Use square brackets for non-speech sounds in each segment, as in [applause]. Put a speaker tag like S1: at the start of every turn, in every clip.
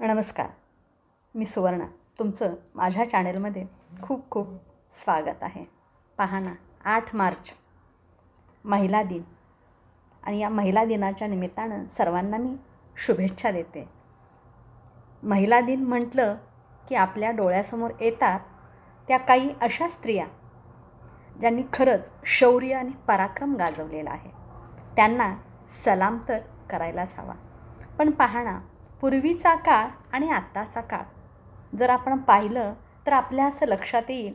S1: नमस्कार. मी सुवर्णा. तुमचं माझ्या चॅनेलमध्ये खूप खूप स्वागत आहे. पहा ना आठ मार्च महिला दिन. आणि या महिला दिनाच्या निमित्तानं सर्वांना मी शुभेच्छा देते. महिला दिन म्हटलं की आपल्या डोळ्यासमोर येतात त्या काही अशा स्त्रिया ज्यांनी खरंच शौर्य आणि पराक्रम गाजवलेला आहे. त्यांना सलाम तर करायलाच हवा. पण पाहणा पूर्वीचा काळ आणि आत्ताचा काळ. जर आपण पाहिलं तर आपल्या असं लक्षात येईल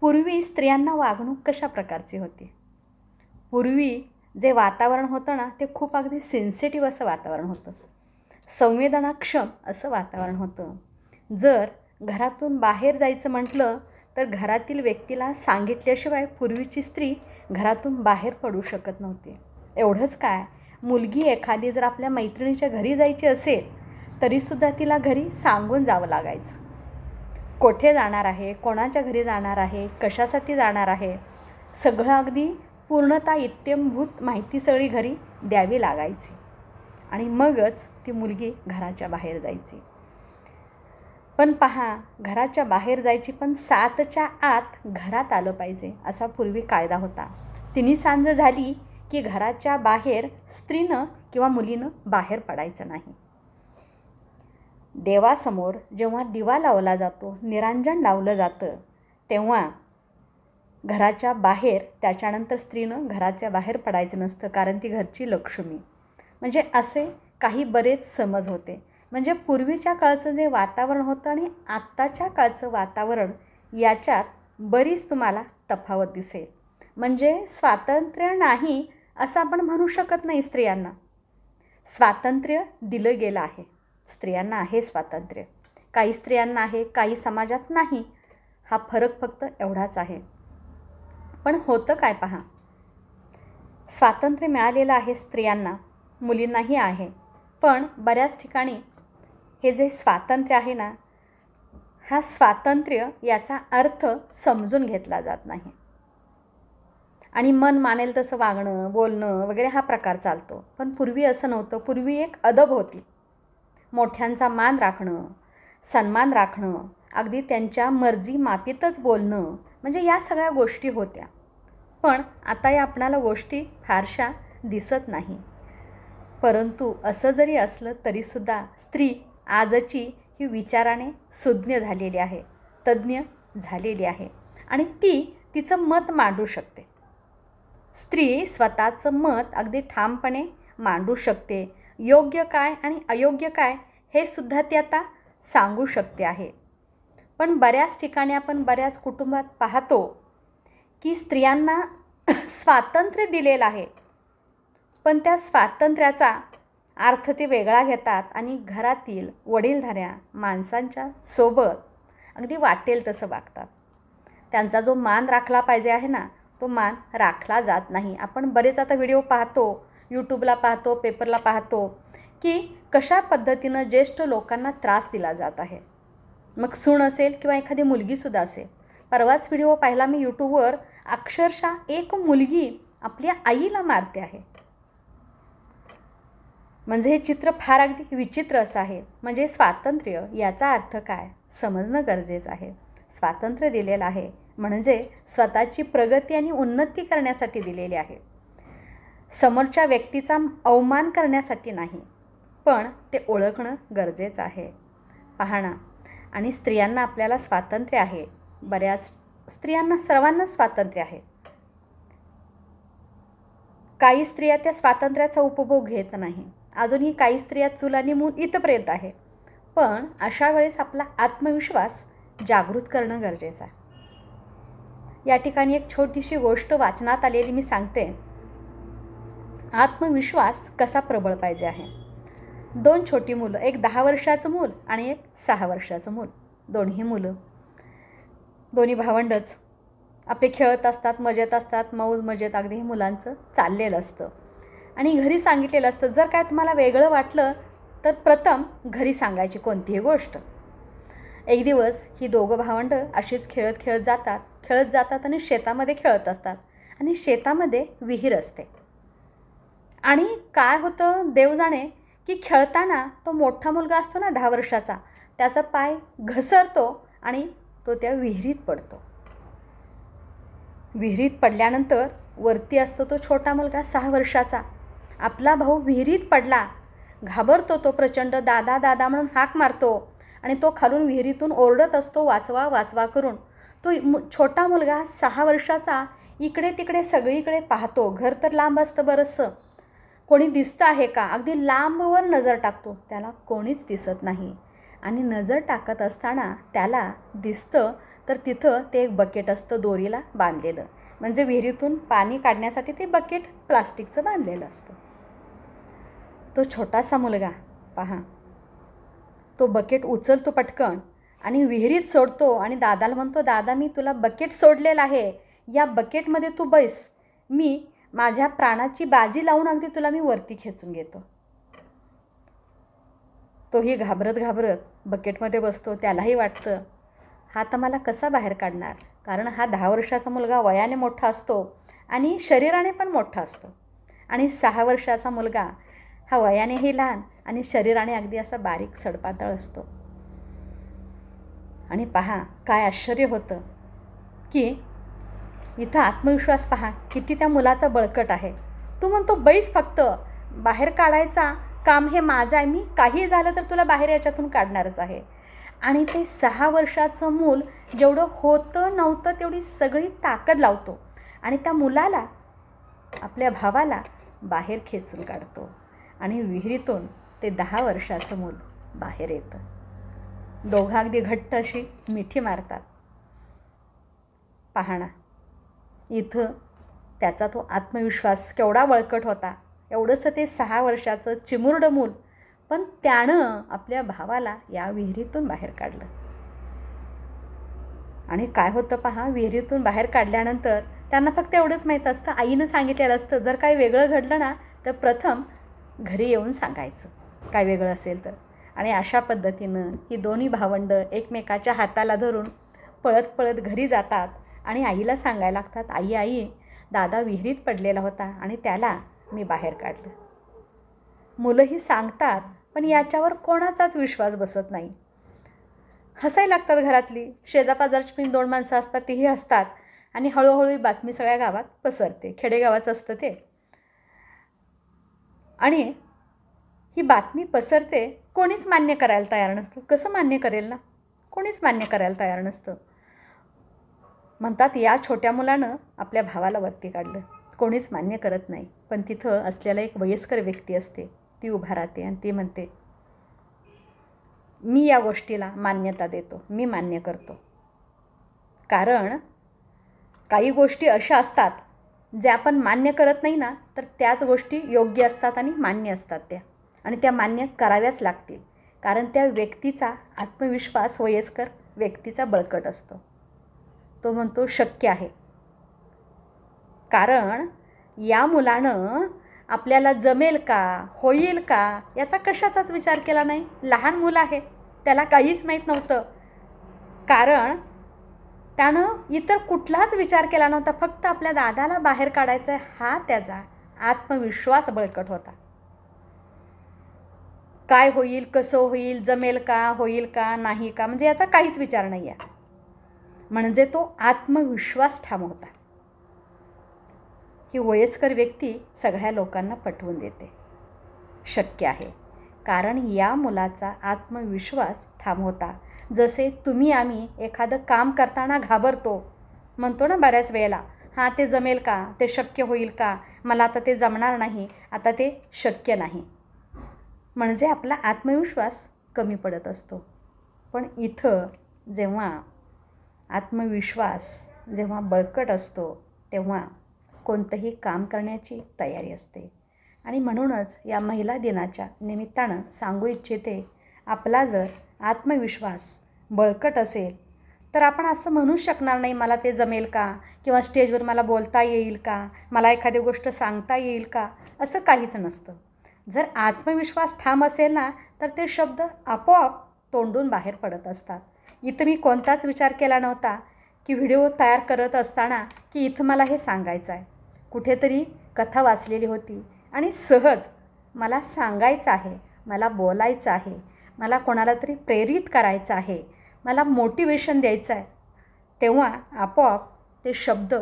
S1: पूर्वी स्त्रियांना वागणूक कशा प्रकारची होती? पूर्वी जे वातावरण होतं ना ते खूप अगदी सेन्सिटिव्ह असं वातावरण होतं. संवेदनाक्षम असं वातावरण होतं. जर घरातून बाहेर जायचं म्हटलं तर घरातील व्यक्तीला सांगितल्याशिवाय पूर्वीची स्त्री घरातून बाहेर पडू शकत नव्हती. एवढंच काय? मुलगी एखादी जर आपल्या मैत्रिणीच्या घरी जायची असेल तरीसुद्धा तिला घरी सांगून जावं लागायचं. कोठे जाणार आहे? कोणाच्या घरी जाणार आहे? कशासाठी जाणार आहे? सगळं अगदी पूर्णता इत्यंभूत माहिती सगळी घरी द्यावी लागायची. आणि मगच ती मुलगी घराच्या बाहेर जायची. पण पहा घराच्या बाहेर जायची पण सातच्या आत घरात आलं पाहिजे असा पूर्वी कायदा होता. तिन्ही सांज झाली की घराच्या बाहेर स्त्रीनं किंवा मुलीनं बाहेर पडायचं नाही. देवासमोर जेव्हा दिवा लावला जातो निरांजन लावलं जातं तेव्हा घराच्या बाहेर त्याच्यानंतर स्त्रीनं घराच्या बाहेर पडायचं नसतं कारण ती घरची लक्ष्मी. म्हणजे असे काही बरेच समज होते. म्हणजे पूर्वीच्या काळचं जे वातावरण होतं आणि आत्ताच्या काळचं वातावरण याच्यात बरीच तुम्हाला तफावत दिसेल. म्हणजे स्वातंत्र्य नाही असं आपण म्हणू शकत नाही स्त्रियांना. स्वातंत्र्य दिलं गेलं आहे. स्त्रियांना आहे स्वातंत्र्य. काही स्त्रियांना आहे काही समाजात नाही. हा फरक फक्त एवढाच आहे. पण होतं काय पहा? स्वातंत्र्य मिळालेलं आहे स्त्रियांना मुलींनाही आहे. पण बऱ्याच ठिकाणी हे जे स्वातंत्र्य आहे ना हा स्वातंत्र्य याचा अर्थ समजून घेतला जात नाही. आणि मन मानेल तसं वागणं बोलणं वगैरे हा प्रकार चालतो. पण पूर्वी असं नव्हतं. पूर्वी एक अदब होती. मोठ्यांचा मान राखणं सन्मान राखणं अगदी त्यांच्या मर्जी मापीतच बोलणं म्हणजे या सगळ्या गोष्टी होत्या. पण आता या आपणाला गोष्टी फारशा दिसत नाही. परंतु असं जरी असलं तरीसुद्धा स्त्री आजची ही विचाराने सुज्ञ झालेली आहे तज्ज्ञ झालेली आहे आणि ती तिचं मत मांडू शकते. स्त्री स्वतःचं मत अगदी ठामपणे मांडू शकते योग्य काय आणि अयोग्य काय हे सुद्धा ती आता सांगू शकते आहे. पण बऱ्याच ठिकाणी आपण बऱ्याच कुटुंबात पाहतो की स्त्रियांना [clears throat] स्वातंत्र्य दिलेलं आहे. पण त्या स्वातंत्र्याचा अर्थ ते वेगळा घेतात आणि घरातील वडीलधाऱ्या माणसांच्या सोबत अगदी वाटेल तसं वागतात. त्यांचा जो मान राखला पाहिजे आहे ना तो मान राखला जात नाही. आपण बरेच आता व्हिडिओ पाहतो यूट्यूबला पाहतो पेपरला पाहतो की कशा पद्धतीनं ज्येष्ठ लोकांना त्रास दिला जात आहे. मग सून असेल किंवा एखादी मुलगीसुद्धा असेल. परवाच व्हिडिओ पाहिला मी यूट्यूबवर अक्षरशः एक मुलगी आपल्या आईला मारते आहे. म्हणजे हे चित्र फार अगदी विचित्र असं आहे. म्हणजे स्वातंत्र्य याचा अर्थ काय? समजणं गरजेचं आहे. स्वातंत्र्य दिलेलं आहे. म्हणजे स्वतःची प्रगती आणि उन्नती करण्यासाठी दिलेली आहे. समोरच्या व्यक्तीचा अवमान करण्यासाठी नाही पण ते ओळखणं गरजेचं आहे. पाहणं आणि स्त्रियांना आपल्याला स्वातंत्र्य आहे. बऱ्याच स्त्रियांना सर्वांना स्वातंत्र्य आहे. काही स्त्रिया त्या स्वातंत्र्याचा उपभोग घेत नाही. अजूनही काही स्त्रिया चूल आणि मूल इथंपर्यंत आहे. पण अशा वेळेस आपला आत्मविश्वास जागृत करणं गरजेचं आहे. या ठिकाणी एक छोटीशी गोष्ट वाचनात आलेली मी सांगते. आत्मविश्वास कसा प्रबळ पाहिजे आहे? दोन छोटी मुलं एक दहा वर्षाचं मूल आणि एक सहा वर्षाचं मूल. दोन्ही मुलं. दोन्ही भावंडच. आपले खेळत असतात मजेत असतात मौज मजेत अगदी हे मुलांचं चाललेलं असतं. आणि घरी सांगितलेलं असतं जर काय तुम्हाला वेगळं वाटलं तर प्रथम घरी सांगायची कोणतीही गोष्ट. एक दिवस ही दोघं भावंडं अशीच खेळत खेळत जातात. खेळत जातात आणि शेतामध्ये खेळत असतात. आणि शेतामध्ये विहीर असते. आणि काय होतं देव जाणे की खेळताना तो मोठा मुलगा असतो ना दहा वर्षाचा त्याचा पाय घसरतो आणि तो त्या विहिरीत पडतो. विहिरीत पडल्यानंतर वरती असतो तो छोटा मुलगा सहा वर्षाचा. आपला भाऊ विहिरीत पडला. घाबरतो तो प्रचंड दादा दादा म्हणून हाक मारतो आणि तो खालून विहिरीतून ओरडत असतो वाचवा वाचवा करून. तो मु छोटा मुलगा सहा वर्षाचा इकडे तिकडे सगळीकडे पाहतो. घर तर लांब असतं बरंचसं. कोणी दिसतं आहे का? अगदी लांबवर नजर टाकतो. त्याला कोणीच दिसत नाही. आणि नजर टाकत असताना त्याला दिसतं तर तिथं ते एक बकेट असतं दोरीला बांधलेलं. म्हणजे विहिरीतून पाणी काढण्यासाठी ते बकेट प्लास्टिकचं बांधलेलं असतं. तो छोटासा मुलगा पहा. तो बकेट उचलतो पटकन आणि विहिरीत सोडतो आणि दादाला म्हणतो दादा मी तुला बकेट सोडलेलं आहे. या बकेटमध्ये तू बैस. मी माझ्या प्राणाची बाजी लावून अगदी तुला मी वरती खेचून घेतो. तोही घाबरत घाबरत बकेटमध्ये बसतो त्यालाही वाटतं हा तर मला कसा बाहेर काढणार? कारण हा दहा वर्षाचा मुलगा वयाने मोठा असतो आणि शरीराने पण मोठा असतो. आणि सहा वर्षाचा मुलगा हा वयानेही लहान आणि शरीराने अगदी असा बारीक सडपातळ असतो. आणि पहा काय आश्चर्य होतं की इथं आत्मविश्वास पहा किती त्या मुलाचा बळकट आहे. तू म्हणतो बैस फक्त बाहेर काढायचा काम हे माझं आहे मी काही झालं तर तुला बाहेर याच्यातून काढणारच आहे. आणि ते सहा वर्षाचं मूल जेवढं होतं नव्हतं तेवढी सगळी ताकद लावतो आणि त्या मुलाला आपल्या भावाला बाहेर खेचून काढतो आणि विहिरीतून ते दहा वर्षाचं मूल बाहेर येतं. दोघा अगदी घट्ट अशी मिठी मारतात. पाहणा. इथं त्याचा तो आत्मविश्वास केवढा बळकट होता. एवढंसं ते सहा वर्षाचं चिमुरडं मूल. पण त्यानं आपल्या भावाला या विहिरीतून बाहेर काढलं. आणि काय होतं पहा विहिरीतून बाहेर काढल्यानंतर त्यांना फक्त एवढंच माहीत असतं. आईनं सांगितलेलं असतं जर काही वेगळं घडलं ना तर प्रथम घरी येऊन सांगायचं. काय वेगळं असेल तर. आणि अशा पद्धतीनं ही दोन्ही भावंडं एकमेकाच्या हाताला धरून पळत पळत घरी जातात. आणि आईला सांगायला लागतात आई आई दादा विहिरीत पडलेला होता आणि त्याला मी बाहेर काढलं. मुलंही सांगतात पण याच्यावर कोणाचाच विश्वास बसत नाही. हसायला लागतात घरातली शेजापाजारची पण दोन माणसं असतात तीही हसतात आणि हळूहळू ही बातमी सगळ्या गावात पसरते खेडेगावाचं असतं ते. आणि ही बातमी पसरते कोणीच मान्य करायला तयार नसतं. कसं मान्य करेल ना? कोणीच मान्य करायला तयार नसतं. म्हणतात या छोट्या मुलानं आपल्या भावाला वरती काढलं. कोणीच मान्य करत नाही. पण तिथं असलेला एक वयस्कर व्यक्ती असते. ती उभा राहते आणि ती म्हणते मी या गोष्टीला मान्यता देतो. मी मान्य करतो. कारण काही गोष्टी अशा असतात जे आपण मान्य करत नाही ना तर त्याच गोष्टी योग्य असतात आणि मान्य असतात त्या. आणि त्या मान्य कराव्याच लागतील. कारण त्या व्यक्तीचा आत्मविश्वास वयस्कर व्यक्तीचा बळकट असतो. तो म्हणतो शक्य आहे. कारण या मुलानं आपल्याला जमेल का होईल का याचा कशाचाच विचार केला नाही. लहान मुलं आहे त्याला काहीच माहीत नव्हतं. कारण त्यानं इतर कुठलाच विचार केला नव्हता. फक्त आपल्या दादाला बाहेर काढायचा हा त्याचा आत्मविश्वास बळकट होता. काय होईल कसं होईल जमेल का होईल का नाही का म्हणजे याचा काहीच विचार नाही आहे म्हणजे तो आत्मविश्वास ठाम होता ही वयस्कर व्यक्ती सगळ्या लोकांना पटवून देते. शक्य आहे. कारण या मुलाचा आत्मविश्वास ठाम होता जसे तुम्ही आम्ही एखादं काम करताना घाबरतो. म्हणतो ना बऱ्याच वेळेला हां ते जमेल का? ते शक्य होईल का? मला आता ते जमणार नाही. आता ते शक्य नाही. म्हणजे आपला आत्मविश्वास कमी पडत असतो. पण इथं जेव्हा आत्मविश्वास जेव्हा बळकट असतो तेव्हा कोणतंही काम करण्याची तयारी असते. आणि म्हणूनच या महिला दिनाच्या निमित्तानं सांगू इच्छिते आपला जर आत्मविश्वास बळकट असेल तर आपण असं म्हणू शकणार नाही मला ते जमेल का? किंवा स्टेजवर मला बोलता येईल का? मला एखादी गोष्ट सांगता येईल का? असं काहीच नसतं. जर आत्मविश्वास ठाम असेल ना तर ते शब्द आपोआप तोंडून बाहेर पडत असतात. इथं मी कोणताच विचार केला नव्हता की व्हिडिओ तयार करत असताना की इथं मला हे सांगायचं आहे. कुठेतरी कथा वाचलेली होती आणि सहज मला सांगायचं आहे मला बोलायचं आहे मला कोणाला तरी प्रेरित करायचं आहे मला मोटिवेशन द्यायचं आहे. तेव्हा आपोआप ते शब्द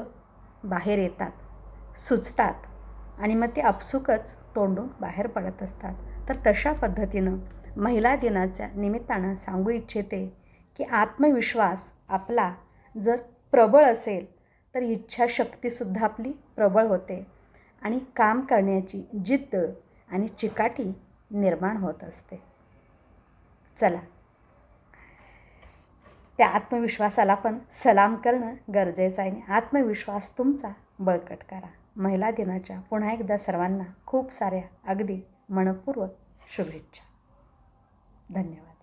S1: बाहेर येतात सुचतात आणि मग ते आपसुकच तोंडून बाहेर पडत असतात. तर तशा पद्धतीनं महिला दिनाच्या निमित्तानं सांगू इच्छिते की आत्मविश्वास आपला जर प्रबळ असेल तर इच्छाशक्तीसुद्धा आपली प्रबळ होते आणि काम करण्याची जिद्द आणि चिकाटी निर्माण होत असते. चला. त्या आत्मविश्वासाला पण सलाम करणं गरजेचं आहे आणि आत्मविश्वास तुमचा बळकट करा. महिला दिनाच्या पुन्हा एकदा सर्वांना खूप साऱ्या अगदी मनपूर्वक शुभेच्छा. धन्यवाद.